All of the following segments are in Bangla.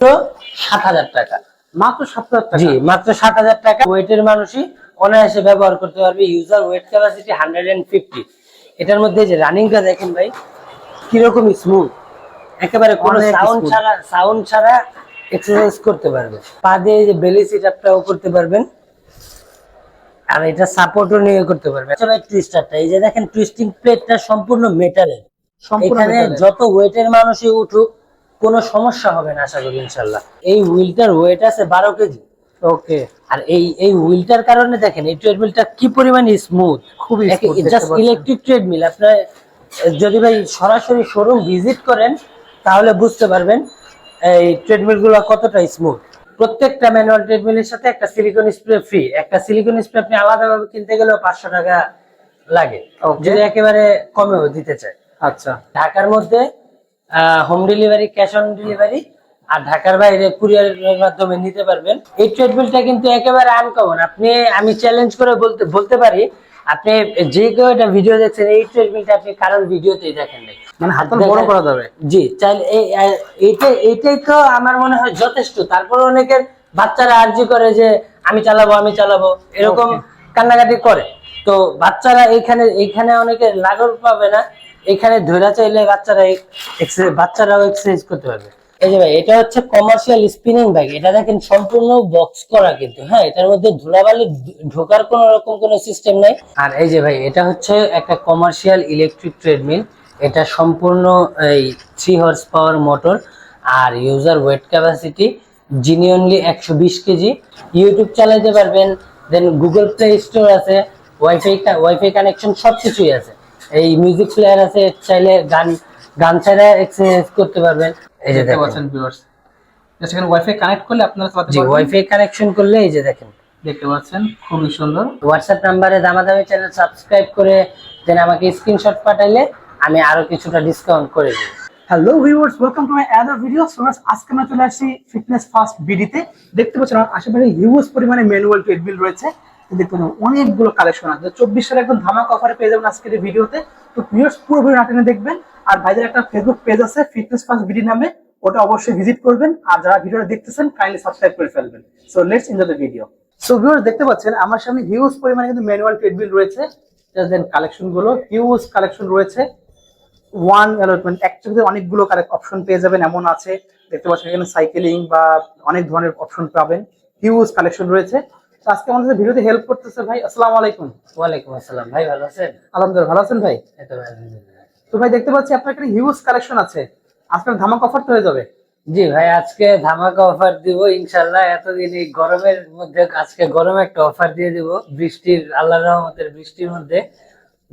সাত হাজার টাকা। মাত্র সাত হাজার টাকা। জি মাত্র সাত হাজার টাকা। ওয়েটের মানুষই অনায়াসে ব্যবহার করতে পারবে। User weight capacity hundred fifty এটার মধ্যে যে রানিংটা দেখেন ভাই কীরকম স্মুথ একেবারে কোনো সাউন্ড ছাড়া সাউন্ড ছাড়া এক্সারসাইজ করতে পারবে। পা দিয়ে যে বেলি সিট আপটাও করতে পারবেন। আর এটা সাপোর্টও নিয়ে করতে পারবে। ভাই টুইস্টারটা এই যে দেখেন টুইস্টিং প্লেটটা সম্পূর্ণ মেটালের সম্পূর্ণ যত ওয়েটের মানুষই উঠুক কোনো সমস্যা হবে না আশা করি ইনশাল্লাহ এই হুইলটার ওয়েট আছে বারো কেজি। ওকে। আর এই এই হুইলটার কারণে দেখেন এই ট্রেডমিলটা কি পরিমাণে স্মুথ খুবই জাস্ট। ইলেকট্রিক ট্রেডমিল আপনার যদি ভাই সরাসরি শোরুম ভিজিট করেন তাহলে বুঝতে পারবেন এই ট্রেডমিলগুলো কতটা স্মুথ প্রত্যেকটা ম্যানুয়াল ট্রেডমিলের সাথে একটা সিলিকন স্প্রে ফ্রি একটা সিলিকন স্প্রে আপনি আলাদাভাবে কিনতে গেলেও পাঁচশো টাকা লাগে। যদি একেবারে কমেও দিতে চায়। আচ্ছা। ঢাকার মধ্যে home delivery cash on delivery আর ঢাকার বাইরে কুরিয়ারের মাধ্যমে নিতে পারবেন। এই ট্রেডমিলটা কিন্তু একেবারে আনকমন আপনি আমি চ্যালেঞ্জ করে বলতে বলতে পারি আপনি যে কেউ এটা ভিডিও দেখছেন এই ট্রেডমিলটা আপনি কারোর ভিডিওতেই দেখেন নাই মানে হাতল বড় করা যাবে। জি চাইলে এই- এইটাই এইটাই তো আমার মনে হয় যথেষ্ট। তারপর অনেকের বাচ্চারা আর্জি করে যে আমি চালাবো আমি চালাবো। এরকম কান্নাকাটি করে। তো বাচ্চারা এইখানে এইখানে অনেকে লাগল পাবে না। এখানে ধৈরা চাইলে বাচ্চারা বাচ্চারাও এক্সারসাইজ করতে পারবে। এই যে ভাই, এটা হচ্ছে কমার্শিয়াল স্পিনিং ব্যাগ এটা দেখেন সম্পূর্ণ বক্স করা কিন্তু হ্যাঁ? এটার মধ্যে ধুলাবালি ঢোকার কোনো রকম কোনো সিস্টেম নাই। আর এই যে ভাই, এটা হচ্ছে একটা কমার্শিয়াল ইলেকট্রিক ট্রেডমিল এটা সম্পূর্ণ এই থ্রি হর্স পাওয়ার মোটর আর ইউজার ওয়েট ক্যাপাসিটি জিনিয়নলি একশো বিশ কেজি। ইউটিউব চালাতে পারবেন দেন গুগল প্লে স্টোর আছে। ওয়াইফাই ওয়াইফাই কানেকশন সব কিছুই আছে। এই মিউজিক প্লেয়ার আছে চাইলে গান গান ছাড়া এক্সারসাইজ করতে পারবেন। এই যে দেখতে দেখেন। পাচ্ছেন ভিউয়ার্স সেখানে ওয়াইফাই কানেক্ট করলে আপনারা চালাতে জি পারবেন ওয়াইফাই কানেকশন করলে এই যে দেখেন। দেখতে পাচ্ছেন খুবই সুন্দর। হোয়াটসঅ্যাপ নাম্বারে দামাদামি চ্যানেল সাবস্ক্রাইব করে দেন আমাকে স্ক্রিনশট পাঠাইলে আমি আরও কিছুটা ডিসকাউন্ট করে দিই hello viewers welcome to my other video so আজকে আমরা চলে আসছি ফিটনেস ফাস্ট বিডিতে দেখতে পাচ্ছেন আশেপাশে হিউজ পরিমাণে ম্যানুয়াল ট্রেডমিল রয়েছে। দেখতে অনেকগুলো কালেকশন আছে। চব্বিশ সালে একদম ধামাক অফারে পেয়ে যাবেন আজকের ভিডিওতে। তো ভিউয়ার্স, পুরো ভিডিও নাটেনে দেখবেন। আর ভাইদের একটা ফেসবুক পেজ আছে ফিটনেস ফাস্ট বিডি নামে। ওটা অবশ্যই ভিজিট করবেন। আর যারা ভিডিওটা দেখতেছেন কাইন্ডলি সাবস্ক্রাইব করে ফেলবেন। So let's enjoy the video so viewers দেখতে পাচ্ছেন, আমার সামনে হিউজ পরিমাণে কিন্তু ম্যানুয়াল ট্রেডমিল রয়েছে। জাস্ট দেন কালেকশনগুলো হিউজ কালেকশন রয়েছে। ওয়ান অ্যালটমেন্ট একসাথে অনেকগুলো কালেক্ট অপশন পেয়ে যাবেন, এমন আছে। দেখতে পাচ্ছেন এখানে সাইকেলিং বা অনেক ধরনের অপশন পাবেন। হিউজ কালেকশন রয়েছে। আজকে আমাদের ভিডিওতে হেল্প করতেছে ভাই আসসালামু আলাইকুম। ওয়ালাইকুম আসসালাম। ভাই ভালো আছেন? আলহামদুলিল্লাহ ভালো আছেন ভাই? এই তো ভাই, তো ভাই দেখতে পাচ্ছি আপনার এখানে হিউজ কালেকশন আছে। আজকাল ধামাক অফার তো হয়ে যাবে। জি ভাই আজকে ধামাকা অফার দিব ইনশাল্লাহ এতদিন এই গরমের মধ্যে আজকে গরমে একটা অফার দিয়ে দিব। বৃষ্টির আল্লাহর রহমতের বৃষ্টির মধ্যে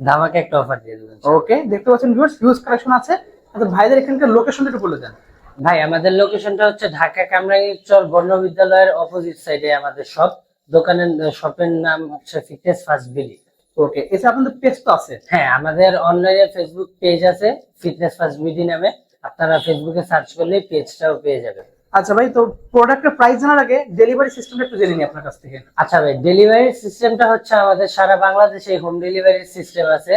ধামাকা একটা অফার দিয়ে দেবেন ওকে দেখতে পাচ্ছেন ভিউয়ার্স হিউজ কালেকশন আছে। আচ্ছা ভাইদের এখানকার লোকেশনটা একটু বলে দেন। ভাই আমাদের লোকেশনটা হচ্ছে ঢাকা কামরাঙ্গীরচর বর্ণ বিদ্যালয়ের অপোজিট সাইডে আমাদের শপ দোকানের শপের নাম হচ্ছে ফিটনেস ফার্স্ট বিলি ওকে এছাড়া আপনাদের পেজ তো আছে। হ্যাঁ আমাদের অনলাইনে ফেসবুক পেজ আছে ফিটনেস ফার্স্ট বিডি নামে। আপনারা ফেসবুকে সার্চ করলে পেজটাও পেয়ে যাবেন। আচ্ছা ভাই তো প্রোডাক্টের প্রাইস জানার আগে ডেলিভারি সিস্টেমটা একটু জেনে নিই আপনার কাছ থেকে। আচ্ছা ভাই ডেলিভারি সিস্টেমটা হচ্ছে আমাদের সারা বাংলাদেশে হোম ডেলিভারি সিস্টেম আছে।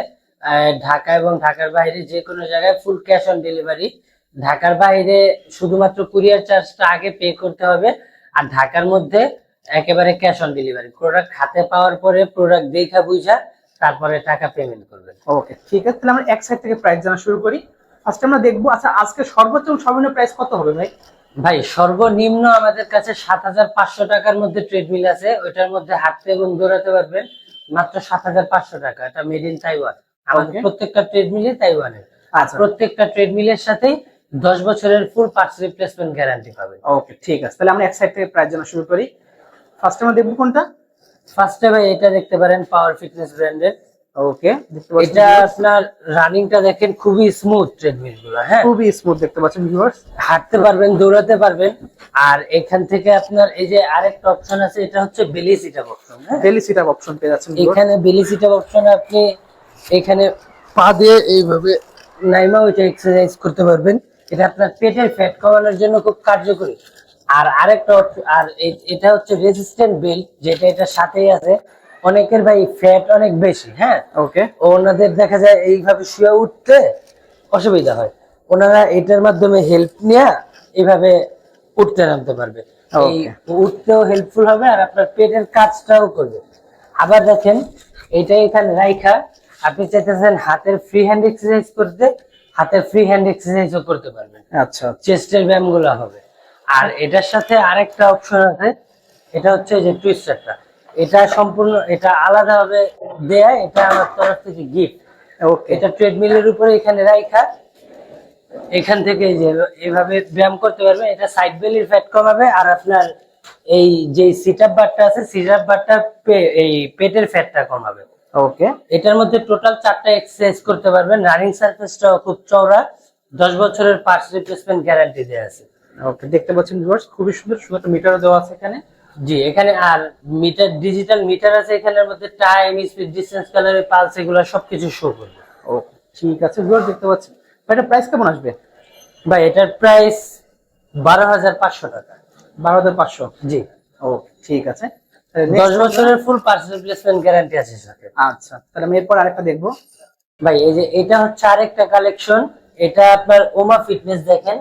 ঢাকা এবং ঢাকার বাইরে যে কোনো জায়গায় ফুল ক্যাশ অন ডেলিভারি ঢাকার বাইরে শুধুমাত্র কুরিয়ার চার্জটা আগে পে করতে হবে। আর ঢাকার মধ্যে একেবারে ক্যাশ অন ডেলিভারি প্রোডাক্ট হাতে পাওয়ার পরে প্রোডাক্ট দেখা বুঝা তারপরে টাকা পেমেন্ট করবেন। ওকে ঠিক আছে। তাহলে আমরা এক সাইড থেকে প্রাইস জানা শুরু করি। ফার্স্টে আমরা দেখব আচ্ছা আজকে সর্বোচ্চ সর্বনিম্ন প্রাইস কত হবে ভাই? ভাই সর্বনিম্ন আমাদের কাছে সাত হাজার পাঁচশো টাকার মধ্যে ট্রেডমিল আছে। ওইটার মধ্যে হাঁটতে এবং দৌড়াতে পারবেন। মাত্র সাত হাজার পাঁচশো টাকা। এটা মেড ইন তাইওয়ান আমাদের. প্রত্যেকটা ট্রেডমিলে তাইওয়ানের আচ্ছা। প্রত্যেকটা ট্রেডমিলের সাথেই দশ বছরের ফুল পার্টস রিপ্লেসমেন্ট গ্যারান্টি পাবেন। ওকে ঠিক আছে। তাহলে আমরা এক সাইড থেকে প্রাইস জানা শুরু করি। ফার্স্টে আমরা দেখব কোনটা? ফার্স্টে ভাই এটা দেখতে পারেন পাওয়ার ফিটনেস ব্র্যান্ডের ওকে এটা আপনার রানিংটা দেখেন খুবই স্মুথ ট্রেডমিলগুলো হ্যাঁ। খুবই স্মুথ দেখতে পাচ্ছেন ভিউয়ার্স হাঁটতে পারবেন দৌড়াতে পারবেন। আর এখান থেকে আপনার এই যে আরেকটা অপশন আছে এটা হচ্ছে বেলি সিট অপশন হ্যাঁ। ডেলি সিট আপ অপশন পেয়ে যাচ্ছেন এখানে বেলি সিট অপশন আপনি এখানে পা দিয়ে এইভাবে নাইমা ওইটা এক্সারসাইজ করতে পারবেন। এটা আপনার পেটের ফ্যাট কমানোর জন্য খুব কার্যকরী। আর আরেকটা আর এটা হচ্ছে রেজিস্ট্যান্ট বেল্ট যেটা এটার সাথেই আছে। অনেকের ভাই ফ্যাট অনেক বেশি হ্যাঁ? ওকে ওনাদের দেখা যায় এইভাবে শুয়ে উঠতে অসুবিধা হয়। ওনারা এটার মাধ্যমে হেল্প নিয়ে এইভাবে উঠতে নামতে পারবে। এই উঠতেও হেল্পফুল হবে আর আপনার পেটের কাজটাও করবে। আবার দেখেন এটা এখানে রাইখা আপনি চাইতেছেন হাতের ফ্রি হ্যান্ড এক্সারসাইজ করতে হাতের ফ্রি হ্যান্ড এক্সারসাইজও করতে পারবেন। আচ্ছা। চেস্টের ব্যায়ামগুলা হবে। আর এটার সাথে আরেকটা অপশন আছে এটা হচ্ছে যে টুইস্টারটা এটা সম্পূর্ণ এটা আলাদাভাবে দেয়া এটা আমার তরফ থেকে গিফট ওকে এটা ট্রেডমিলের উপরে এখানে রাইখা। এখান থেকে যে এভাবে ব্যায়াম করতে পারবে। এটা সাইড বেলির ফ্যাট কমাবে আর আপনার এই যে সিট আপ বারটা আছে সিট আপ বারটা এই পেটের ফ্যাটটা কমাবে। ওকে এটার মধ্যে টোটাল চারটা এক্সারসাইজ করতে পারবেন। রানিং সার্ফেসটাও খুব চওড়া। দশ বছরের পার্টস রিপ্লেসমেন্ট গ্যারান্টি দেওয়া আছে। ওকে দেখতে পাচ্ছেন ভিউয়ার্স খুবই সুন্দর সুন্দর একটা মিটারও দেওয়া আছে এখানে। জি এখানে আর মিটার ডিজিটাল মিটার আছে এখানের মধ্যে টাইম স্পিড ডিসটেন্স কালারের পালস এগুলো সবকিছু শো করবে। ও ঠিক আছে ভিউয়ার্স দেখতে পাচ্ছেন। এটা প্রাইস কেমন আসবে? ভাই এটার প্রাইস বারো হাজার পাঁচশো টাকা। বারো হাজার পাঁচশো? জি। ওকে ঠিক আছে। দশ বছরের ফুল পার্টস রিপ্লেসমেন্ট গ্যারান্টি আছে সাথে। আচ্ছা তাহলে আমি এরপর আরেকটা দেখব। ভাই এই যে এটা হচ্ছে আরেকটা কালেকশন এটা আপনার ওমা ফিটনেস দেখেন।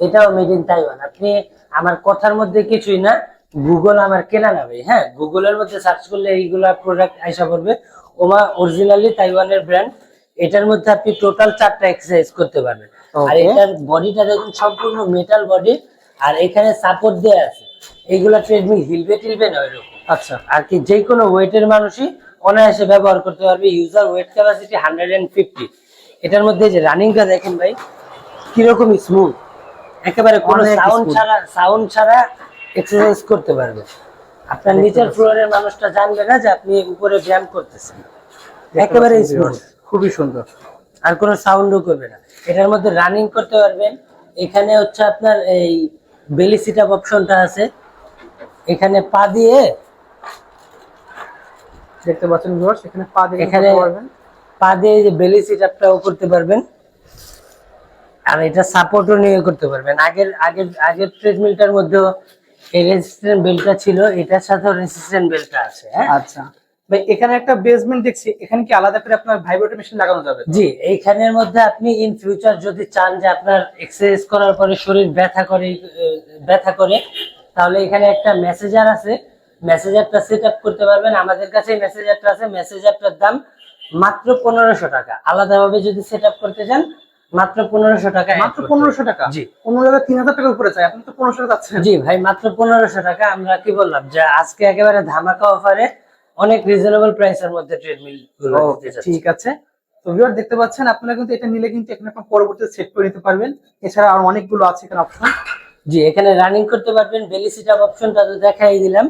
এটাও মেড ইন তাইওয়ান আপনি আমার কথার মধ্যে কিছুই না গুগল আমার কেনা না ভাই হ্যাঁ? গুগলের মধ্যে সার্চ করলে এইগুলা প্রোডাক্ট আইসা পড়বে। ওমা অরিজিনালি তাইওয়ানের ব্র্যান্ড এটার মধ্যে আপনি টোটাল চারটা এক্সারসাইজ করতে পারবেন। আর এটার বডিটা দেখুন সম্পূর্ণ মেটাল বডি আর এখানে সাপোর্ট দেয়া আছে। এইগুলা ট্রেডমিল হিলবে টিলবে না ওইরকম। আচ্ছা। আর কি যে কোনো ওয়েটের মানুষই অনায়াসে ব্যবহার করতে পারবে user weight capacity hundred and fifty এটার মধ্যে যে রানিংটা দেখেন ভাই কীরকম স্মুথ একেবারে কোনো সাউন্ড ছাড়া সাউন্ড ছাড়া এক্সারসাইজ করতে পারবে। আপনার নিচের ফ্লোরের মানুষটা জানবে না যে আপনি উপরে ব্যায়াম করতেছেন। একেবারে স্মুথ খুবই সুন্দর। আর কোনো সাউন্ডও করবে না। এটার মধ্যে রানিং করতে পারবেন। এখানে হচ্ছে আপনার এই বেলি সিট আপ অপশনটা আছে। এখানে পা দিয়ে দেখতে পাচ্ছেন ভিউয়ার্স এখানে পা দিয়ে এখানে পা দিয়ে যে বেলি সিট আপটাও করতে পারবেন। আর এটা সাপোর্টও নিয়ে করতে পারবেন। আগের আগের আগের ট্রেডমিলটার মধ্যে এই রেজিস্ট্যান্ট বেল্টটা ছিল এটার সাথেও রেজিস্ট্যান্ট বেল্টটা আছে হ্যাঁ? আচ্ছা। ভাই এখানে একটা বেসমেন্ট দেখছি এখানে কি আলাদা করে আপনার ভাইব্রেটর মেশিন লাগানো যাবে জি এইখানের মধ্যে আপনি ইন ফিউচার যদি চান যে আপনার এক্সারসাইজ করার পরে শরীর ব্যথা করে ব্যথা করে তাহলে এখানে একটা মেসেজার আছে। মেসেজারটা সেট আপ করতে পারবেন। আমাদের কাছে মেসেজারটা আছে। মেসেজারটার দাম মাত্র পনেরোশো টাকা। আলাদাভাবে যদি সেট আপ করতে চান মাত্র পনেরোশো টাকা মাত্র পনেরোশো টাকা? জি। অন্য জায়গায় তিন হাজার টাকা উপরে চাই আপনি তো পনেরোশো টাকা চাচ্ছেন। জি ভাই মাত্র পনেরোশো টাকা। আমরা কি বললাম যে আজকে একেবারে ধামাকা অফারে অনেক রিজনেবল প্রাইসের মধ্যে ট্রেডমিলগুলো। ঠিক আছে। তো ভিউয়ার দেখতে পাচ্ছেন আপনারা কিন্তু এটা নিলে কিন্তু এখানে আপনার পরবর্তীতে সেট করে নিতে পারবেন। এছাড়া আর অনেকগুলো আছে এখানে অপশন জি এখানে রানিং করতে পারবেন বেলি সিট আপ অপশনটা তো দেখাই দিলাম।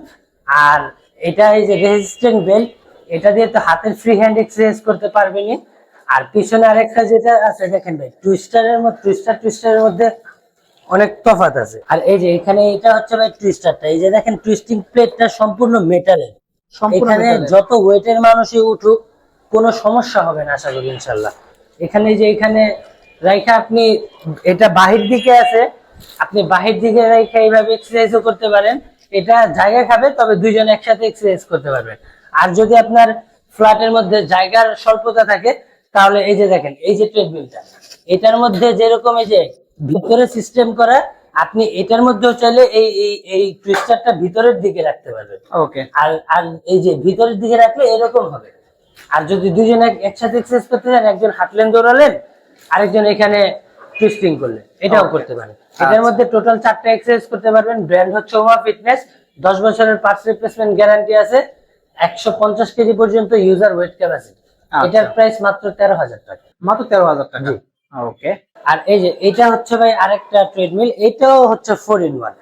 আর এটা এই যে রেজিস্ট্যান্ট বেল্ট এটা দিয়ে তো হাতের ফ্রি হ্যান্ড এক্সারসাইজ করতে পারবেনই। আর পিছনে আরেকটা যেটা আছে দেখেন ভাই টুইস্টারের মধ্যে টুইস্টার টুইস্টারের মধ্যে অনেক তফাৎ আছে। আর এই যে এখানে এটা হচ্ছে ভাই টুইস্টারটা এই যে দেখেন টুইস্টিং প্লেটটা সম্পূর্ণ মেটালের এখানে যত ওয়েটের মানুষই উঠুক কোনো সমস্যা হবে না আশা করি ইনশাল্লাহ এখানে যে এখানে রাইখা আপনি এটা বাহির দিকে আছে। আপনি বাহির দিকে রাইখা এইভাবে এক্সারসাইজও করতে পারেন। এটা জায়গা খাবে তবে দুইজন একসাথে এক্সারসাইজ করতে পারবেন। আর যদি আপনার ফ্ল্যাটের মধ্যে জায়গার স্বল্পতা থাকে তাহলে এই যে দেখেন এই যে ট্রেডমিলটা এটার মধ্যে যেরকম এই যে ভিতরে সিস্টেম করা আপনি এটার মধ্যেও চাইলে এই এই এই টুইস্টারটা ভিতরের দিকে রাখতে পারবেন। ওকে আর আর এই যে ভিতরের দিকে রাখলে এরকম হবে। আর যদি দুজন একসাথে এক্সারসাইজ করতে চান একজন হাঁটলেন দৌড়ালেন আরেকজন এখানে টুইস্টিং করলেন এটাও করতে পারেন। এটার মধ্যে টোটাল চারটা এক্সারসাইজ করতে পারবেন। ব্র্যান্ড হচ্ছে ওমা ফিটনেস দশ বছরের পার্টস রিপ্লেসমেন্ট গ্যারান্টি আছে একশো পঞ্চাশ কেজি পর্যন্ত ইউজার ওয়েট ক্যাপাসিটি আচ্ছা। এটার প্রাইস মাত্র তেরো হাজার টাকা। মাত্র তেরো হাজার টাকা। ওকে আর এই যে এটা হচ্ছে ভাই আরেকটা ট্রেডমিল এটাও হচ্ছে ফোর ইন ওয়ান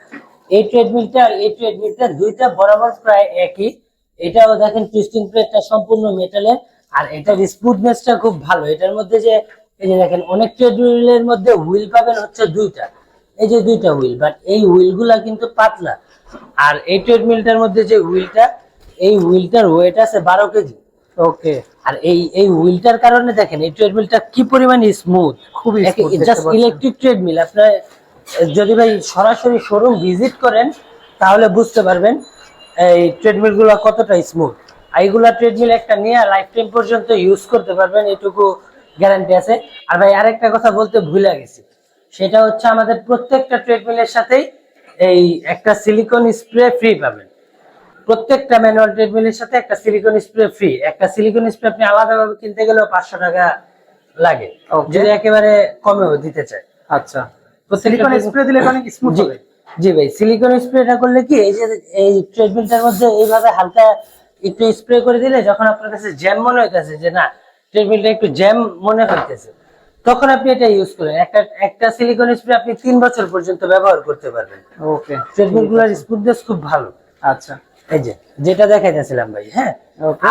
এই ট্রেডমিলটা আর এই ট্রেডমিলটা দুইটা বরাবর প্রায় একই। এটাও দেখেন টুইস্টিং প্লেটটা সম্পূর্ণ মেটালের আর এটার স্মুথনেসটা খুব ভালো। এটার মধ্যে যে এই যে দেখেন অনেক ট্রেডমিলের মধ্যে হুইল পাবেন হচ্ছে দুইটা। এই যে দুইটা হুইল বাট এই হুইলগুলা কিন্তু পাতলা। আর এই ট্রেডমিলটার মধ্যে যে হুইলটা এই হুইলটার ওয়েট আছে বারো কেজি। ওকে আর এই এই হুইলটার কারণে দেখেন এই ট্রেডমিলটা কি পরিমাণে স্মুথ খুবই জাস্ট ইলেকট্রিক ট্রেডমিল আপনার যদি ভাই সরাসরি শোরুম ভিজিট করেন তাহলে বুঝতে পারবেন এই ট্রেডমিলগুলো কতটা স্মুথ এইগুলা ট্রেডমিল একটা নিয়ে লাইফ টাইম পর্যন্ত ইউজ করতে পারবেন এটুকু গ্যারান্টি আছে। আর ভাই আরেকটা কথা বলতে ভুলে গেছি। সেটা হচ্ছে আমাদের প্রত্যেকটা ট্রেডমিলের সাথেই এই একটা সিলিকন স্প্রে ফ্রি পাবেন। প্রত্যেকটা ম্যানুয়াল ট্রেডমিলের সাথে একটা সিলিকন স্প্রে ফ্রি একটা সিলিকন স্প্রে আপনি আলাদাভাবে কিনতে গেলেও পাঁচশো টাকা লাগে। যদি একেবারে কমেও দিতে চায়। আচ্ছা। তো সিলিকন স্প্রে দিলে অনেক স্মুথ হবে। জি ভাই সিলিকন স্প্রেটা করলে কি এই যে এই ট্রেডমিলটার মধ্যে এইভাবে হালকা একটু স্প্রে করে দিলে যখন আপনার কাছে জ্যাম মনে হইতেছে যে না ট্রেডমিলটা একটু জ্যাম মনে হইতেছে তখন আপনি এটা ইউজ করেন। একটা একটা সিলিকন স্প্রে আপনি তিন বছর পর্যন্ত ব্যবহার করতে পারবেন। ওকে ট্রেডমিলগুলোর স্মুথনেস খুব ভালো। আচ্ছা। এই যে যেটা দেখাইতেছিলাম ভাই হ্যাঁ?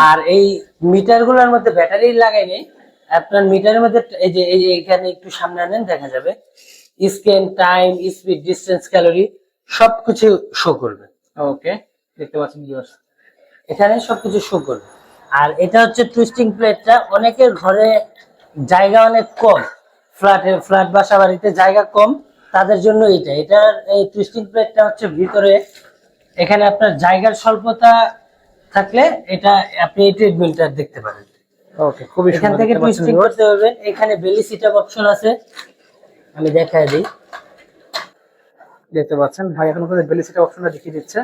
আর এই মিটারগুলোর মধ্যে ব্যাটারি লাগাই নেই। আপনার মিটারের মধ্যে এই যে এই যে এখানে একটু সামনে আনেন দেখা যাবে। Scan time speed distance calorie সবকিছু শো করবে। ওকে দেখতে পাচ্ছেন ভিউয়ার্স এখানে সবকিছু শো করবে। আর এটা হচ্ছে টুইস্টিং প্লেটটা অনেকের ঘরে জায়গা অনেক কম। ফ্ল্যাটে ফ্ল্যাট বাসা বাড়িতে জায়গা কম। তাদের জন্য এটা। এটার এই টুইস্টিং প্লেটটা হচ্ছে ভিতরে এখানে আপনার জায়গার স্বল্পতা থাকলে এটা আপনি এই ট্রেডমিলটা দেখতে পারেন। ওকে খুবই এখান থেকে টুইস্টিং করতে পারবেন। এখানে বেলি সিট আপ অপশন আছে। আমি দেখাই দিই। দেখতে পাচ্ছেন ভাই এখন আপনাদের বেলি সিটা অপশনটা দেখিয়ে দিচ্ছে।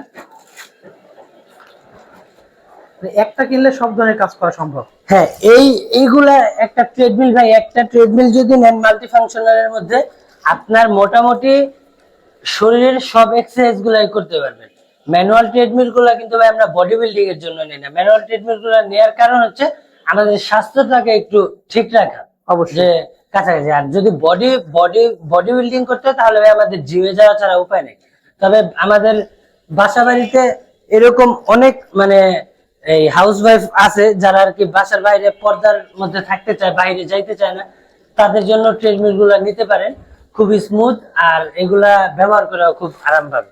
মানে একটা কিনলে সব ধরনের কাজ করা সম্ভব। হ্যাঁ এই এইগুলা একটা ট্রেডমিল ভাই একটা ট্রেডমিল যদি নেন মাল্টি ফাংশনালের মধ্যে আপনার মোটামুটি শরীরের সব এক্সারসাইজ গুলাই করতে পারবেন। ম্যানুয়াল ট্রেডমিলগুলা কিন্তু ভাই আমরা বডি বিল্ডিং এর জন্য নিই না। ম্যানুয়াল ট্রেডমিলগুলা নেওয়ার কারণ হচ্ছে আমাদের স্বাস্থ্যটাকে একটু ঠিক রাখা অবশ্যই। কাছাকাছি। আর যদি বডি বডি বডি বিল্ডিং করতে হয় তাহলে ভাই আমাদের জিমে যাওয়া ছাড়া উপায় নেই। তবে আমাদের বাসা বাড়িতে এরকম অনেক মানে এই হাউস ওয়াইফ আছে যারা আর কি বাসার বাইরে পর্দার মধ্যে থাকতে চায় বাইরে যাইতে চায় না তাদের জন্য ট্রেডমিলগুলা নিতে পারেন। খুবই স্মুথ আর এগুলা ব্যবহার করাও খুব আরাম পাবে.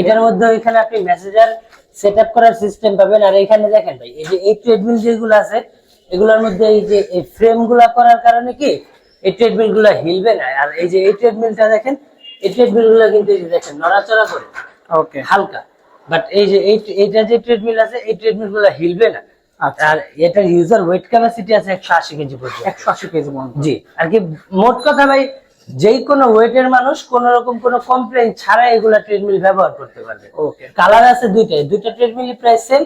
এটার মধ্যে এখানে আপনি মেসেজার সেট আপ করার সিস্টেম পাবেন। আর এখানে দেখেন ভাই এই যে এই ট্রেডমিল যেগুলো আছে এগুলোর মধ্যে এই যে এই ফ্রেমগুলা করার কারণে কি এই ট্রেডমিলগুলা হিলবে না। আর এই যে এই ট্রেডমিলটা দেখেন এই ট্রেডমিলগুলা কিন্তু এই যে দেখেন নড়াচড়া করে ওকে হালকা। বাট এই যে এই এইটা যে ট্রেডমিল আছে এই ট্রেডমিলগুলা হিলবে না। আচ্ছা। আর এটার ইউজার ওয়েট ক্যাপাসিটি আছে একশো আশি কেজি পর্যন্ত। একশো আশি কেজি মন জি। আর কি মোট কথা ভাই যেই কোনো ওয়েটের মানুষ কোন রকম কোনো কমপ্লেন ছাড়া এগুলা ট্রেডমিল ব্যবহার করতে পারবে। ওকে কালার আছে দুইটাই। দুইটা ট্রেডমিল প্রাইস সেম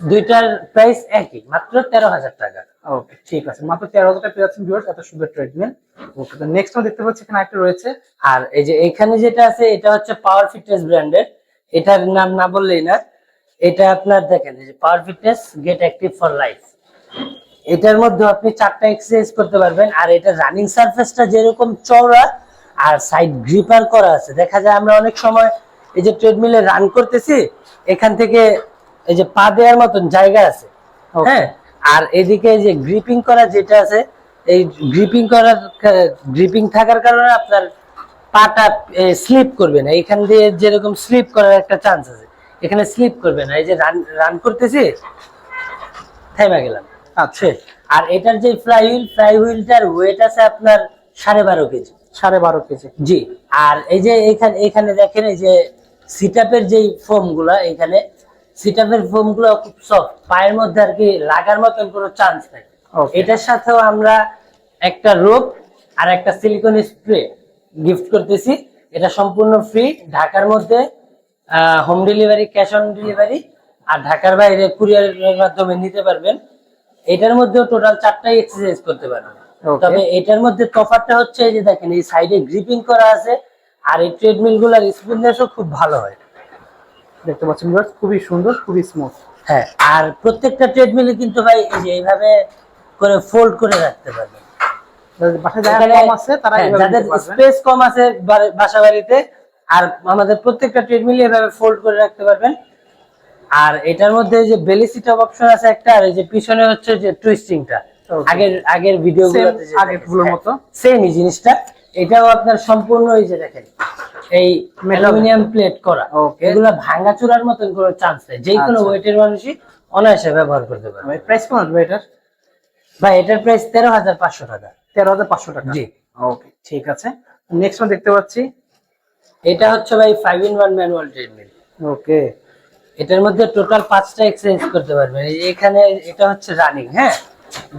দুইটার প্রাইস একই মাত্র তেরো হাজার টাকা। ওকে ঠিক আছে। মাত্র তেরো হাজার টাকা পেয়ে যাচ্ছেন ভিউয়ার্স এত সুন্দর ট্রেডমিল ওকে তো নেক্সট আমরা দেখতে পাচ্ছি এখানে একটা রয়েছে। আর এই যে এখানে যেটা আছে এটা হচ্ছে পাওয়ার ফিটনেস ব্র্যান্ডের এটার নাম না বললেই না এটা আপনার দেখেন এই যে power fitness get active for life এটার মধ্যে আপনি চারটা এক্সারসাইজ করতে পারবেন। আর এটা রানিং সারফেসটা যেরকম চওড়া আর সাইড গ্রিপার করা আছে। দেখা যায় আমরা অনেক সময় এই যে ট্রেডমিলে রান করতেছি এখান থেকে এই যে পা দেওয়ার মতন জায়গা আছে। হ্যাঁ? আর এদিকে যে গ্রিপিং করা যেটা আছে এই গ্রিপিং করার গ্রিপিং থাকার কারণে আপনার পাটা স্লিপ করবে না। এখান দিয়ে যেরকম স্লিপ করার একটা চান্স আছে। এখানে স্লিপ করবে না। এই যে রান রান করতেছি থেমে গেলাম। আচ্ছা। আর এটার যে ফ্লাই হুইল ফ্লাই হুইলটার ওয়েট আছে আপনার সাড়ে বারো কেজি। সাড়ে বারো কেজি। জি। আর এই যে এখানে এখানে দেখেন এই যে সিটাপের যেই ফোমগুলা এখানে সিটাপের ফোমগুলো খুব সফট পায়ের মধ্যে আর কি লাগার মতন কোনো চান্স নাই. এটার সাথেও আমরা একটা রোপ আর একটা সিলিকন স্প্রে গিফট করতেছি। এটা সম্পূর্ণ ফ্রি ঢাকার মধ্যে home delivery cash on delivery আর ঢাকার বাইরে কুরিয়ারের মাধ্যমে নিতে পারবেন। এটার মধ্যেও টোটাল চারটাই এক্সারসাইজ করতে পারবেন তবে এটার মধ্যে তফাৎটা হচ্ছে এই যে দেখেন এই সাইডে গ্রিপিং করা আছে আর এই ট্রেডমিলগুলার স্মুথনেসও খুব ভালো হয়। দেখতে পাচ্ছেন খুবই সুন্দর খুবই স্মুথ হ্যাঁ আর প্রত্যেকটা ট্রেডমিলে কিন্তু ভাই এই যে এইভাবে করে ফোল্ড করে রাখতে পারবেন বাসায় কম আছে তারা হ্যাঁ, যাদের স্পেস কম আছে বাসা বাড়িতে আর আমাদের প্রত্যেকটা ট্রেডমিল এভাবে ফোল্ড করে রাখতে পারবেন। আর এটার মধ্যে যে বেলি সিট অপশন আছে একটা আর এই যে পিছনে হচ্ছে যে টুইস্টিংটা. আগের আগের ভিডিও Same আগেরগুলোর মতো। সেমই জিনিসটা। এটাও আপনার সম্পূর্ণ এই যে দেখেন এই. অ্যালুমিনিয়াম প্লেট করা। Okay. এগুলা ভাঙা চূড়ার মতন কোনো চান্স নেই। যে কোনো আচ্ছা। ওয়েটের মানুষই অনায়াসে ব্যবহার করতে পারবে। প্রাইস কেমন আসবে এটার? ভাই এটার প্রাইস তেরো হাজার পাঁচশো টাকা। তেরো হাজার পাঁচশো টাকা? জি। ওকে ঠিক আছে। নেক্সট আমরা দেখতে পাচ্ছি। এটা হচ্ছে ভাই five in one manual treadmill okay এটার মধ্যে টোটাল পাঁচটা এক্সারসাইজ করতে পারবেন। এখানে এটা হচ্ছে রানিং হ্যাঁ?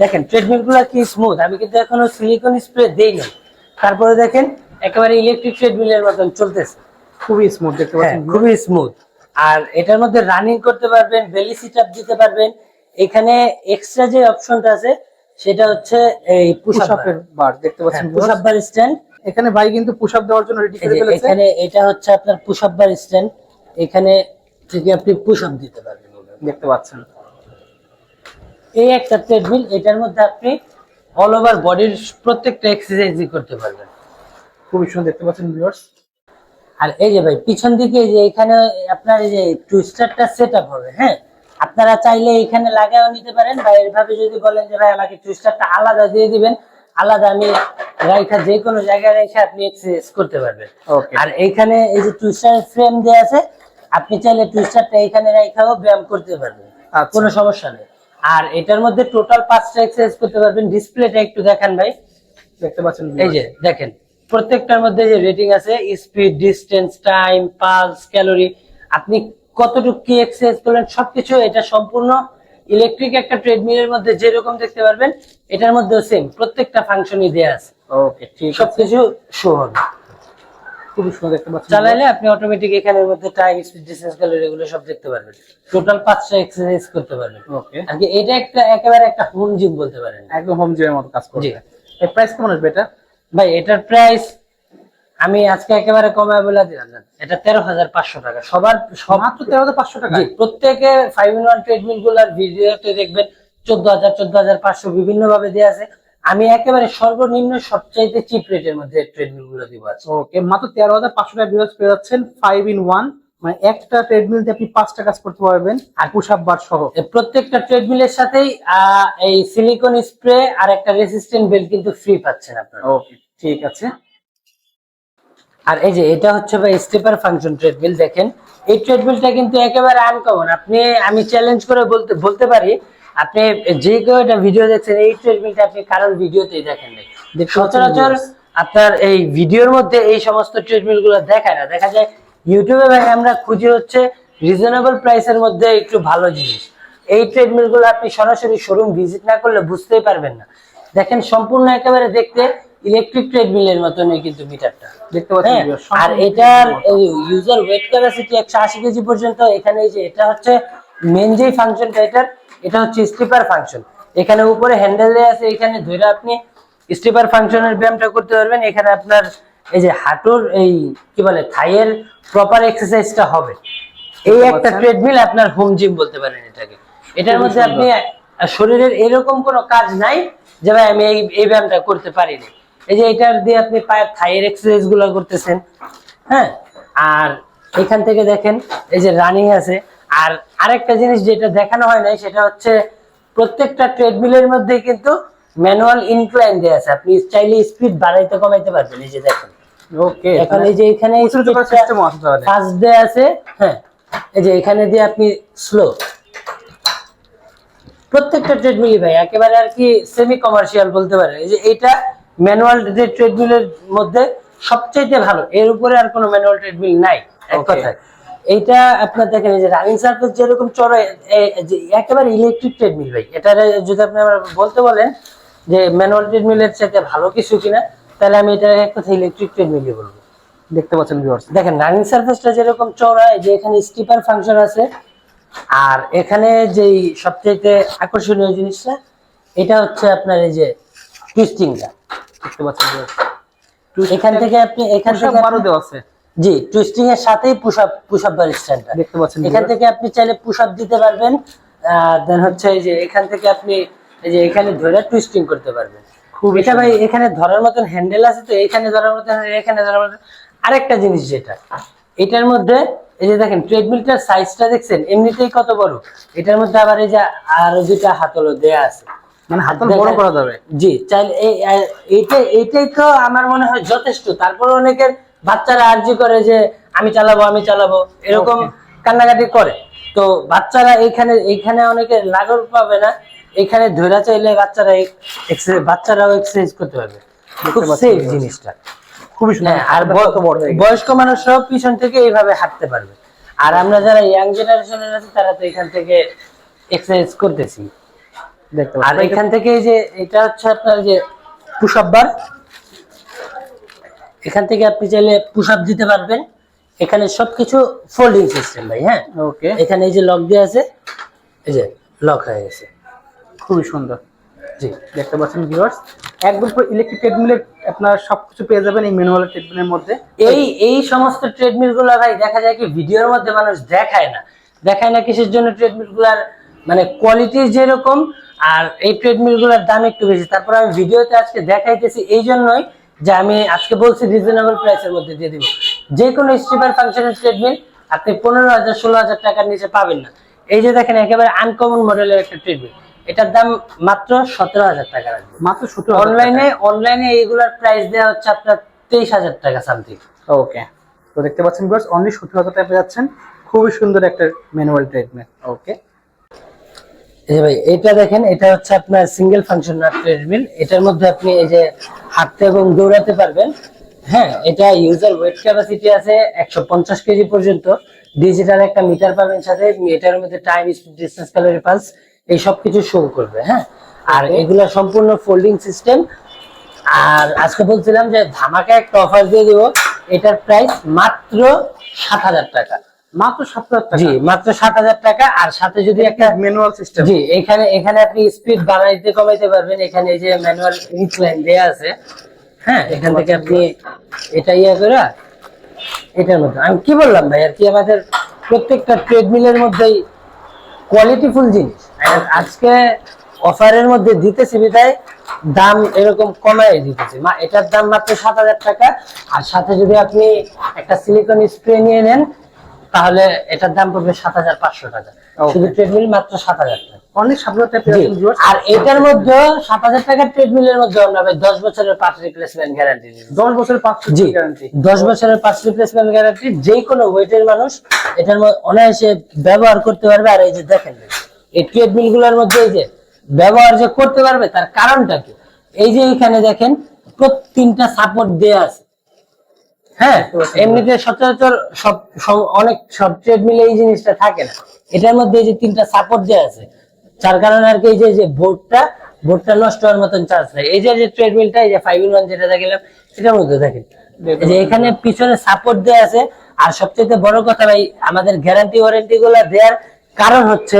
দেখেন ট্রেডমিলগুলো কি স্মুথ আমি কিন্তু এখনও সিলিকন স্প্রে দেই নাই তারপরে দেখেন একেবারে ইলেকট্রিক ট্রেডমিলের মতন চলতেছে। খুবই স্মুথ দেখতে হ্যাঁ পাচ্ছেন খুবই স্মুথ আর এটার মধ্যে রানিং করতে পারবেন বেলি সিট আপ দিতে পারবেন। এখানে এক্সট্রা যে অপশনটা আছে সেটা হচ্ছে এই পুশ পুশ আপের বার দেখতে পাচ্ছেন পুশ আপ বার স্ট্যান্ড এখানে ভাই কিন্তু পুশ আপ দেওয়ার জন্য রেডি করে ফেলেছে। এখানে এটা হচ্ছে আপনার পুশ আপ বার স্ট্যান্ড এখানে থেকে আপনি পুশ আপ দিতে পারবেন। দেখতে পাচ্ছেন। এই একটা ট্রেডমিল এটার মধ্যে আপনি অল ওভার বডির প্রত্যেকটা এক্সারসাইজই করতে পারবেন। খুবই সুন্দর দেখতে পাচ্ছেন ভিউয়ার্স আর এই যে ভাই পিছন দিকে যে এখানে আপনার এই যে টুইস্টারটা সেট আপ হবে হ্যাঁ? আপনারা চাইলে এখানে লাগাও নিতে পারেন। বা এভাবে যদি বলেন যে ভাই আমাকে টুইস্টারটা আলাদা দিয়ে দিবেন। আলাদা আমি রাইখা যে কোনো জায়গায় রেখে আপনি এক্সারসাইজ করতে পারবেন। ওকে আর এইখানে এই যে টুইস্টার ফ্রেম দেওয়া আছে আপনি চাইলে টুইস্টারটা এখানে রেখাও ব্যায়াম করতে পারবেন আচ্ছা। কোনো সমস্যা নেই। আর এটার মধ্যে টোটাল পাঁচটা এক্সারসাইজ করতে পারবেন ডিসপ্লেটা একটু দেখান ভাই। দেখতে পাচ্ছেন এই যে দেখেন প্রত্যেকটার মধ্যে যে রেটিং আছে speed distance time pulse calorie আপনি কতটুকু কি এক্সারসাইজ করলেন সবকিছু এটা সম্পূর্ণ ইলেকট্রিক একটা ট্রেডমিলের মধ্যে যেরকম দেখতে পারবেন এটার মধ্যেও সেম প্রত্যেকটা ফাংশনই দেয়া আছে। ওকে ঠিক সবকিছু শো হবে। খুবই সুন্দর দেখতে পাচ্ছেন। চালাইলে আপনি অটোমেটিক এখানের মধ্যে টাইম স্পিড ডিস্টেন্স ক্যালোরি এগুলো সব দেখতে পারবেন। টোটাল পাঁচটা এক্সারসাইজ করতে পারবেন। ওকে আর কি এটা একটা একেবারে একটা হোম জিম বলতে পারেন। একদম হোম জিমের মতো কাজ করবে। এই প্রাইস কেমন আসবে এটা? ভাই এটার প্রাইস আমি আজকে একেবারে কমায় বলে দিলাম এটা তেরো হাজার পাঁচশো টাকা। সবার সব মাত্র তেরো হাজার পাঁচশো টাকা? প্রত্যেকে ফাইভ ইন ওয়ান ট্রেডমিলগুলার ভিডিওতে দেখবেন চোদ্দ হাজার চোদ্দ হাজার পাঁচশো বিভিন্ন ভাবে দেওয়া আছে। আমি একেবারে সর্বনিম্ন সবচাইতে চিপ রেটের মধ্যে ট্রেডমিলগুলো দিব আছে ওকে মাত্র তেরো হাজার পাঁচশো টাকা ভিউয়ার্স পেয়ে যাচ্ছেন ফাইভ ইন ওয়ান মানে একটা ট্রেডমিল দিয়ে আপনি পাঁচটা কাজ করতে পারবেন আর পুশ আপ বার সহ প্রত্যেকটা ট্রেডমিলের সাথেই এই সিলিকন স্প্রে আর একটা রেসিস্ট্যান্ট বেল্ট কিন্তু ফ্রি পাচ্ছেন আপনারা। ওকে ঠিক আছে। আর এই যে এটা হচ্ছে ভাই স্টেপার ফাংশন ট্রেডমিল দেখেন। এই ট্রেডমিলটা কিন্তু একেবারে আনকমন আপনি আমি চ্যালেঞ্জ করে বলতে বলতে পারি আপনি যে কেউ এটা ভিডিও দেখছেন এই ট্রেডমিলটা আপনি কারোর ভিডিওতেই দেখেন নাই। সচরাচর আপনার এই ভিডিওর মধ্যে এই সমস্ত ট্রেডমিলগুলো দেখায় না। দেখা যায় ইউটিউবে ভাই আমরা খুঁজি হচ্ছে রিজনেবল প্রাইসের মধ্যে একটু ভালো জিনিস। এই ট্রেডমিলগুলো আপনি সরাসরি শোরুম ভিজিট না করলে বুঝতেই পারবেন না। দেখেন সম্পূর্ণ একেবারে দেখতে ইলেকট্রিক ট্রেডমিলের মতনই কিন্তু মিটারটা দেখতে পাচ্ছেন হ্যাঁ, আর এটার ইউজার ওয়েট ক্যাপাসিটি একশো আশি কেজি পর্যন্ত এখানে এই যে এটা হচ্ছে মেন যে ফাংশনটা এটার এটা হচ্ছে স্টিপার ফাংশন এখানে উপরে হ্যান্ডেল আছে এখানে ধরে আপনি স্টিপার ফাংশনের ব্যায়ামটা করতে পারবেন। এখানে আপনার এই যে হাঁটুর এই কি বলে থাইয়ের প্রপার এক্সারসাইজটা হবে। এই একটা ট্রেডমিল আপনার হোম জিম বলতে পারেন এটাকে। এটার মধ্যে আপনি শরীরের এরকম কোনো কাজ নাই যে ভাই আমি এই এই ব্যায়ামটা করতে পারিনি। এই যে এটার দিয়ে আপনি পায়ের থাইয়ের এক্সারসাইজগুলো করতেছেন হ্যাঁ? আর এখান থেকে দেখেন এই যে রানিং আছে আর আরেকটা জিনিস যেটা দেখানো হয় নাই সেটা হচ্ছে প্রত্যেকটা ট্রেডমিলের মধ্যে কিন্তু ম্যানুয়াল ইনক্লাইন দেওয়া আছে। আপনি চাইলে স্পিড বাড়াইতে কমাইতে পারবেন এই যে দেখেন। ওকে এখন এই যে এখানে সিস্টেম আছে ফার্স্ট দেয়া আছে হ্যাঁ এই যে এখানে দিয়ে আপনি স্লো প্রত্যেকটা ট্রেডমিলই ভাই একেবারে আর কি সেমি কমার্শিয়াল বলতে পারে এই যে এটা ম্যানুয়াল যে ট্রেডমিলের মধ্যে সবচাইতে ভালো এর উপরে আর কোনো ম্যানুয়াল ট্রেডমিল নাই এক. কথায়। এইটা আপনার দেখেন এই যে রানিং সার্ফেস যেরকম চড়ে একেবারে ইলেকট্রিক ট্রেডমিল ভাই। এটা যদি আপনি আমার বলতে বলেন যে ম্যানুয়াল ট্রেডমিলের সাথে ভালো কিছু কিনা তাহলে আমি এটা এক কথা ইলেকট্রিক ট্রেডমিলই বলব। দেখতে পাচ্ছেন ভিউয়ার্স দেখেন রানিং সার্ফেসটা যেরকম চওড়া যে এখানে স্টিপার ফাংশন আছে আর এখানে যেই সবচেয়ে আকর্ষণীয় জিনিসটা এটা হচ্ছে আপনার এই যে টুইস্টিংটা দেখতে পাচ্ছেন এখান থেকে আপনি এখান থেকে আপনি- দেওয়া আছে। জি টুইস্টিং এর সাথেই push up push up bar স্ট্যান্ডটা দেখতে পাচ্ছেন এখান থেকে আপনি চাইলে পুশ আপ দিতে পারবেন দেন হচ্ছে এই যে এখান থেকে আপনি এই যে এখানে ধরে টুইস্টিং করতে পারবেন। খুব এটা ভাই এখানে ধরার মতন হ্যান্ডেল আছে তো এখানে ধরার মতন এখানে ধরার মতন। আরেকটা জিনিস যেটা এটার মধ্যে এই যে দেখেন ট্রেডমিলটার সাইজটা দেখছেন এমনিতেই কত বড়? এটার মধ্যে আবার এই যে আরও দুটা হাতলও দেয়া আছে। মানে হাতল বড় করা যাবে? জি চাইলে এই এই- এইটা এইটাই তো আমার মনে হয় যথেষ্ট। তারপর অনেকের বাচ্চারা আর্জি করে যে আমি চালাবো আমি চালাবো এরকম কান্নাকাটি করে। তো বাচ্চারা এইখানে এইখানে অনেকে লাগর পাবে না এখানে ধরে চাইলে বাচ্চারা বাচ্চারাও এক্সারসাইজ করতে পারবে। খুব সেফ জিনিসটা। খুবই হ্যাঁ আর। বয়স্ক মানুষরাও পিছন থেকে এইভাবে হাঁটতে পারবে। আর আমরা যারা ইয়াং জেনারেশনের আছে তারা তো এখান থেকে এক্সারসাইজ করতেছি। আর এখান থেকে যে এটা হচ্ছে আপনার যে পুশ আপ বার এখান থেকে আপনি চাইলে পুশ আপ দিতে পারবেন। এখানে সবকিছু ফোল্ডিং সিস্টেম ভাই হ্যাঁ? ওকে এখানে এই যে লক দেওয়া আছে এই যে লক হয়ে গেছে। খুবই সুন্দর। জি। দেখতে পাচ্ছেন ভিউয়ার্স একদম পুরো ইলেকট্রিক ট্রেডমিলের আপনার সবকিছু পেয়ে যাবেন এই ম্যানুয়াল ট্রেডমিলের মধ্যে। এই এই সমস্ত ট্রেডমিলগুলো ভাই দেখা যায় কি ভিডিওর মধ্যে মানুষ দেখায় না। দেখায় না কিসের জন্য ট্রেডমিলগুলার মানে কোয়ালিটি যেরকম আর এই ট্রেডমিলগুলার দাম একটু বেশি। তারপর আমি ভিডিওতে আজকে দেখাইতেছি এই জন্যই যে আমি আজকে বলছি রিজনেবল প্রাইসের মধ্যে দিয়ে দিব। যে কোনো স্টিপার ফাংশনের ট্রেডমিল আপনি পনেরো হাজার ষোলো হাজার টাকার নিচে পাবেন না। এই যে দেখেন একেবারে আনকমন মডেলের একটা ট্রেডমিল এটার দাম মাত্র সতেরো হাজার টাকা রাখবে মাত্র সত্তর অনলাইনে অনলাইনে এইগুলার প্রাইস দেওয়া হচ্ছে আপনার তেইশ হাজার টাকা সামথিং ওকে তো দেখতে পাচ্ছেন অনলি সত্তর হাজার টাকা যাচ্ছেন। খুবই সুন্দর একটা ম্যানুয়াল ট্রেডমিল ওকে এই ভাই এটা দেখেন এটা হচ্ছে আপনার সিঙ্গেল ফাংশন না ট্রেডমিল এটার মধ্যে আপনি এই যে হাঁটতে এবং দৌড়াতে পারবেন। হ্যাঁ এটা ইউজার ওয়েট ক্যাপাসিটি আছে একশো পঞ্চাশ কেজি পর্যন্ত। ডিজিটাল একটা মিটার পাবেন সাথে এটার মধ্যে time speed distance calorie pulse এই সব কিছু শো করবে হ্যাঁ। আর. এগুলা সম্পূর্ণ ফোল্ডিং সিস্টেম আর আজকে বলছিলাম যে ধামাকা একটা অফার দিয়ে দিব। এটার প্রাইস মাত্র সাত হাজার টাকা। মাত্র সাত হাজার টাকা। জি মাত্র সাত হাজার টাকা আর সাথে যদি একটা ম্যানুয়াল সিস্টেম জি এখানে এখানে আপনি স্পিড বাড়াইতে কমাইতে পারবেন। এখানে এই যে ম্যানুয়াল ইনক্লাইন দেয়া আছে হ্যাঁ এখান থেকে আপনি এটা ইয়া করে এটার মধ্যে আমি কি বললাম ভাই আর কি আমাদের প্রত্যেকটা ট্রেডমিলের মধ্যেই কোয়ালিটিফুল জিনিস। আজকে অফারের মধ্যে দিতেছি বিধায় দাম এরকম কমায় দিতেছি। মা এটার দাম মাত্র সাত হাজার টাকা। আর সাথে যদি আপনি একটা সিলিকন স্প্রে নিয়ে নেন তাহলে এটার দাম পড়বে সাত হাজার পাঁচশো টাকা। শুধু ট্রেডমিল মাত্র সাত হাজার টাকা। অনেক আর এটার মধ্যে সাত হাজার টাকার ট্রেডমিলের মধ্যে আমরা দশ বছরের পার্ট রিপ্লেসমেন্ট গ্যারান্টি দশ বছরের পাঁচশো জি। দশ বছরের পার্ট রিপ্লেসমেন্ট গ্যারান্টি যে কোনো ওয়েটের মানুষ এটার মধ্যে অনায়াসে ব্যবহার করতে পারবে। আর এই যে দেখেন এই ট্রেডমিলগুলোর মধ্যে এই যে ব্যবহার যে করতে পারবে তার কারণটা কি? এই যে এখানে দেখেন প্রত্যেকটা সাপোর্ট দেয়া আছে। হ্যাঁ এমনিতে সচরাচর সব অনেক সব ট্রেডমিলে এই জিনিসটা থাকে না। এটার মধ্যে এই যে তিনটা সাপোর্ট দেওয়া আছে যার কারণে আর কি এই যে যে বোর্ডটা বোর্ডটা নষ্ট হওয়ার মতন চান্স নাই। এই যে যে ট্রেডমিলটা এই যে ফাইভ ইন ওয়ান যেটা দেখালাম এটার মধ্যে দেখেন। যে এখানে পিছনে সাপোর্ট দেওয়া আছে আর সবচেয়ে বড় কথা ভাই আমাদের গ্যারান্টি ওয়ারেন্টি গুলো দেওয়ার কারণ হচ্ছে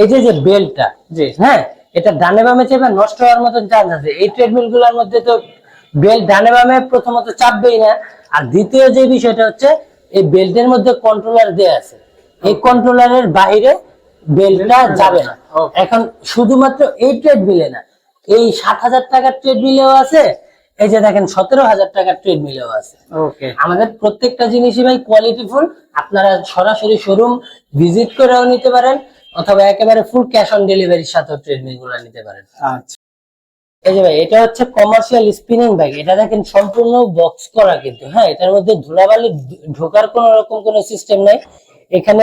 এই যে যে বেল্টটা জি। হ্যাঁ এটা ডানে বামে চেপে নষ্ট হওয়ার মতন চান্স আছে। এই ট্রেডমিলগুলোর মধ্যে তো বেল্ট ডানে বামে প্রথমত চাপবেই না। আর দ্বিতীয় যে বিষয়টা হচ্ছে এই বেল্টের মধ্যে কন্ট্রোলার দেয়া আছে। এই কন্ট্রোলারের বাইরে বেল্টটা যাবে না. এখন শুধুমাত্র এই ট্রেড বিলে না এই সাত হাজার টাকার ট্রেড বিলেও আছে এই যে দেখেন সতেরো হাজার টাকার ট্রেড মিলেও আছে। ওকে আমাদের প্রত্যেকটা জিনিসই ভাই কোয়ালিটিফুল আপনারা সরাসরি শোরুম ভিজিট করেও নিতে পারেন অথবা একেবারে ফুল ক্যাশ অন ডেলিভারির সাথেও ট্রেডমিলগুলো নিতে পারেন। আচ্ছা। এই যে ভাই এটা হচ্ছে কমার্শিয়াল স্পিনিং ব্যাগ এটা দেখেন সম্পূর্ণ বক্স করা কিন্তু হ্যাঁ? এটার মধ্যে ধুলাবালি ঢোকার কোন রকম কোনো সিস্টেম নাই। এখানে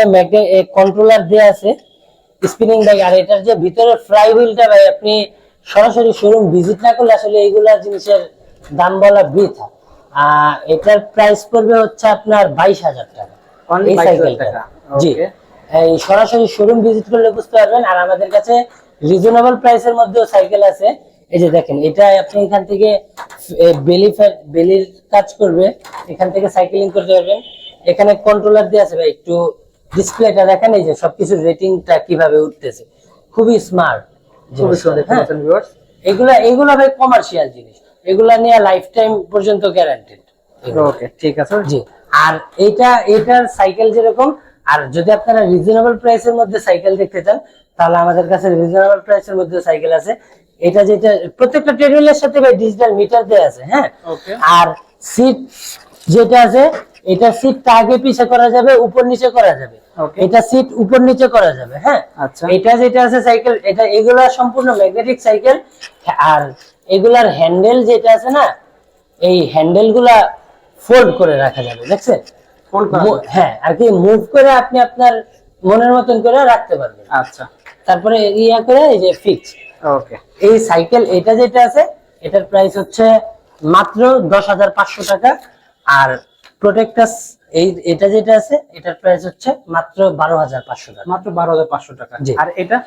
কন্ট্রোলার দেয়া আছে স্পিনিং ব্যাগ আর এটার যে ভিতরে ফ্লাই হুইলটা ভাই আপনি সরাসরি শোরুম ভিজিট না করলে আসলে এইগুলা জিনিসের দাম বলা বৃথা। আহ, এটার প্রাইস পড়বে হচ্ছে আপনার বাইশ হাজার টাকা। এই 22,000 সাইকেলটা জি। এই সরাসরি শোরুম ভিজিট করলে বুঝতে পারবেন। আর আমাদের কাছে রিজনেবল প্রাইসের মধ্যেও সাইকেল আছে। এই যে দেখেন এটা আপনি এখান থেকে বেলি বেলির কাজ করবে এখান থেকে সাইকেলিং করতে পারবেন। এখানে কন্ট্রোলার দিয়ে আছে ভাই একটু ডিসপ্লেটা দেখেন এই যে সবকিছু রেটিংটা কীভাবে উঠতেছে। খুবই স্মার্ট খুবই সুন্দর দেখতে ভিউয়ার্স এগুলা এগুলা ভাই কমার্শিয়াল জিনিস। এগুলা নিয়ে লাইফ টাইম পর্যন্ত গ্যারান্টেড ওকে ঠিক আছে। জি। আর এটা এটার সাইকেল যেরকম আর যদি আপনারা রিজনেবল প্রাইসের মধ্যে সাইকেল দেখতে চান তাহলে আমাদের কাছে রিজনেবল প্রাইসের মধ্যে সাইকেল আছে। এটা যেটা প্রত্যেকটা ট্রেডমিলের সাথে ভাই ডিজিটাল মিটার দেয়া আছে হ্যাঁ. আর সিট যেটা আছে এটা সিটটা আগে পিছে করা যাবে উপর নিচে করা যাবে. এটা সিট উপর নিচে করা যাবে হ্যাঁ? আচ্ছা। এটা যেটা আছে সাইকেল এটা এগুলা সম্পূর্ণ ম্যাগনেটিক সাইকেল আর এগুলার হ্যান্ডেল যেটা আছে না এই হ্যান্ডেলগুলা ফোল্ড করে রাখা যাবে দেখছেন? হ্যাঁ আর কি মুভ করে আপনি আপনার মনের মতন করে রাখতে পারবেন। আচ্ছা। তারপরে ইয়া করে এই যে ফিক্স ওকে এই সাইকেল এটা যেটা আছে এটার প্রাইস হচ্ছে মাত্র দশ হাজার পাঁচশো টাকা। আর প্রোটেক্টাস এই এটা যেটা আছে এটার প্রাইস হচ্ছে মাত্র বারো হাজার পাঁচশো টাকা। মাত্র বারো হাজার পাঁচশো টাকা। আর এটা?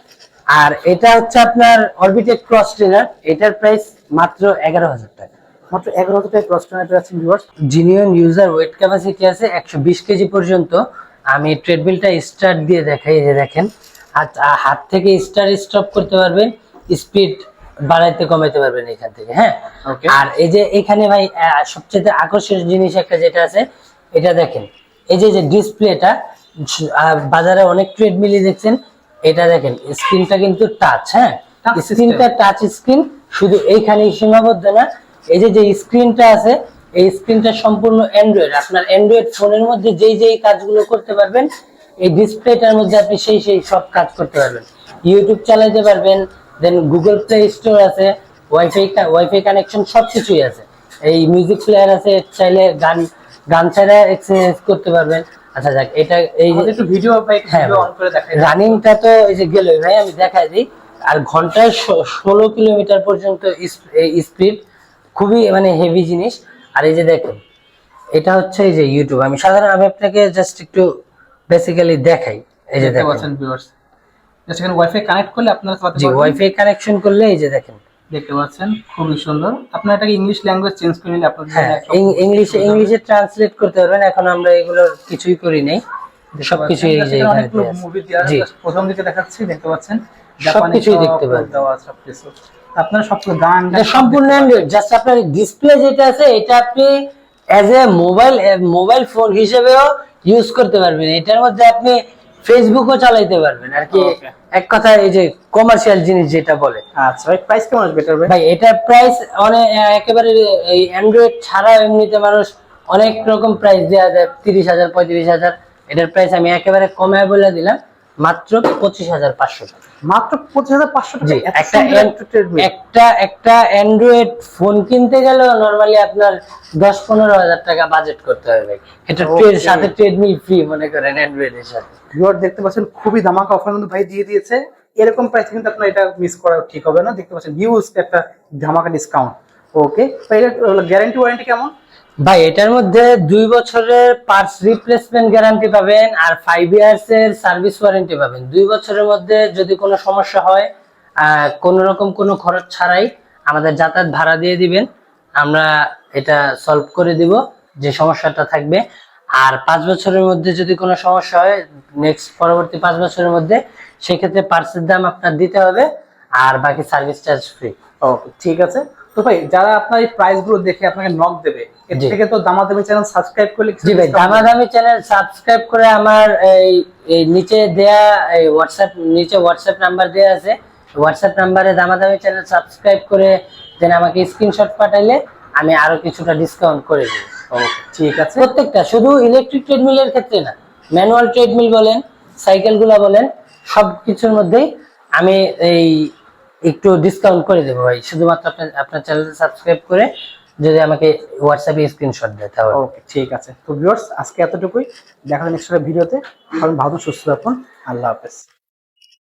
আর এটা হচ্ছে আপনার অরবিটেক ক্রস ট্রেনার এটার প্রাইস মাত্র এগারো হাজার টাকা। মাত্র এগারো হাজার টাকা ক্রস ট্রেনার আছেন viewers genuine user weight capacity আছে একশো বিশ কেজি পর্যন্ত। আমি ট্রেডমিলটা স্টার্ট দিয়ে দেখাই যে দেখেন। হাত আ- হাত থেকে স্টার স্টপ করতে পারবেন। স্পিড বাড়াইতে কমাইতে পারবেন এখান থেকে হ্যাঁ? আর এই যে এখানে ভাই সবচেয়ে আকর্ষণীয় জিনিস একটা যেটা আছে এটা দেখেন। এই যে যে ডিসপ্লেটা বাজারে অনেক ট্রেডমিলই দেখছেন এটা দেখেন স্ক্রিনটা কিন্তু টাচ হ্যাঁ? স্ক্রিনটা টাচ স্ক্রিন শুধু এইখানেই সীমাবদ্ধ না। এই যে যে স্ক্রিনটা আছে এই স্ক্রিনটা সম্পূর্ণ অ্যান্ড্রয়েড আপনার অ্যান্ড্রয়েড ফোনের মধ্যে যেই যেই কাজগুলো করতে পারবেন এই ডিসপ্লেটার মধ্যে আপনি সেই সেই সব কাজ করতে পারবেন। ইউটিউব চালাতে পারবেন দেন গুগল প্লে স্টোর আছে ওয়াইফাই ওয়াইফাই কানেকশন সব কিছুই আছে। এই মিউজিক প্লেয়ার আছে চাইলে গান গান ছাড়া এক্সারসাইজ করতে পারবেন। আচ্ছা যাক এটা এই যে একটু ভিডিও হ্যাঁ ভিডিও অন করে দেখাই। রানিংটা তো এই যে গেল ভাই আমি দেখাই দিই। আর ঘন্টায় ষোলো কিলোমিটার পর্যন্ত স্পিড খুবই মানে হেভি জিনিস। আর এই যে দেখুন এটা হচ্ছে এই যে ইউটিউব আমি সাধারণ আমি আপনাকে জাস্ট একটু বেসিক্যালি দেখাই। এই যে দেখতে দেখেন। পাচ্ছেন জাস্ট এখানে ওয়াইফাই কানেক্ট করলে আপনারা চালাতে জি পারবেন। ওয়াইফাই কানেকশন করলে এই যে দেখেন। দেখতে পাচ্ছেন খুবই সুন্দর। আপনার এটাকে ইংলিশ ল্যাঙ্গুয়েজ চেঞ্জ করে নিলে আপনার হ্যাঁ ইংলিশে ইংলিশে ট্রান্সলেট করতে পারবেন এখন আমরা এগুলো কিছুই করি নাই। সবকিছু এই যে। মুভি প্রথম দিকে দেখাচ্ছি দেখতে পাচ্ছেন। সবকিছুই দেখতে আছে আপনারা সব গান সম্পূর্ণ জাস্ট আপনার ডিসপ্লে যেটা আছে এটা আপনি as a mobile mobile phone হিসেবেও ইউজ করতে পারবেন। এটার মধ্যে আপনি ফেসবুকও চালাইতে পারবেন। আর কি এক কথা এই যে কমার্শিয়াল জিনিস যেটা বলে। আচ্ছা ভাই প্রাইস কেমন আসবে এটার ভাই? এটা প্রাইস অনেক একেবারে এই অ্যান্ড্রয়েড ছাড়া এমনিতে মানুষ অনেক রকম প্রাইস দেওয়া যায় তিরিশ হাজার পঁয়ত্রিশ হাজার। এটার প্রাইস আমি একেবারে কমায় বলে দিলাম। মাত্র পঁচিশ হাজার পাঁচশো টাকা। মাত্র পঁচিশ হাজার পাঁচশো টাকা? একটা একটা অ্যান্ড্রয়েড ফোন কিনতে গেলেও নরমালি আপনার দশ পনেরো হাজার টাকা বাজেট করতে হবে এটা ট্রেড সাথে ট্রেডমিল ফ্রি মনে করেন অ্যান্ড্রয়েড এর সাথে। ভিউয়ার দেখতে পাচ্ছেন খুবই ধামাকা অফার কিন্তু ভাই দিয়ে দিয়েছে। এরকম প্রাইস কিন্তু আপনার এটা মিস করা ঠিক হবে না। দেখতে পাচ্ছেন হিউজ একটা ধামাকা ডিসকাউন্ট ওকে গ্যারান্টি ওয়ারেন্টি কেমন? ভাই, এটার মধ্যে দুই বছরের পার্টস রিপ্লেসমেন্ট গ্যারান্টি পাবেন আর ফাইভ ইয়ার্স এর সার্ভিস ওয়ারেন্টি পাবেন। দুই বছরের মধ্যে যদি কোনো সমস্যা হয় কোনো রকম কোনো খরচ ছাড়াই আমাদের যাতায়াত ভাড়া দিয়ে দিবেন। আমরা এটা সলভ করে দিব যে সমস্যাটা থাকবে। আর পাঁচ বছরের মধ্যে যদি কোনো সমস্যা হয় নেক্সট পরবর্তী পাঁচ বছরের মধ্যে সেক্ষেত্রে পার্টসের দাম আপনার দিতে হবে আর বাকি সার্ভিস চার্জ ফ্রি ও, ঠিক আছে। তো ভাই, যারা আপনার এই প্রাইসগুলো দেখে আপনাকে নক দেবে এর। থেকে তো দামাদামি চ্যানেল সাবস্ক্রাইব করলে জি ভাই দামাদামি চ্যানেল সাবস্ক্রাইব করে আমার এই নিচে দেয়া এই হোয়াটসঅ্যাপ নিচে হোয়াটসঅ্যাপ নাম্বার দেয়া আছে। হোয়াটসঅ্যাপ নাম্বারে দামাদামি চ্যানেল সাবস্ক্রাইব করে দেন আমাকে স্ক্রিনশট পাঠাইলে আমি আরও কিছুটা ডিসকাউন্ট করে দিই Okay, ঠিক আছে। প্রত্যেকটা শুধু ইলেকট্রিক ট্রেডমিলের ক্ষেত্রে না ম্যানুয়াল ট্রেডমিল বলেন সাইকেলগুলো বলেন সব কিছুর মধ্যেই আমি এই একটু ডিসকাউন্ট করে দেবো ভাই। শুধুমাত্র আপনার আপনার চ্যানেলটা সাবস্ক্রাইব করে যদি আমাকে হোয়াটসঅ্যাপে স্ক্রিনশট দেয় তাহলে। ওকে ঠিক আছে। তো ভিউয়ার্স আজকে এতটুকুই। দেখা নেক্সট ভিডিওতে। কারণ ভালো সুস্থ থাকুন। আল্লাহ হাফেজ।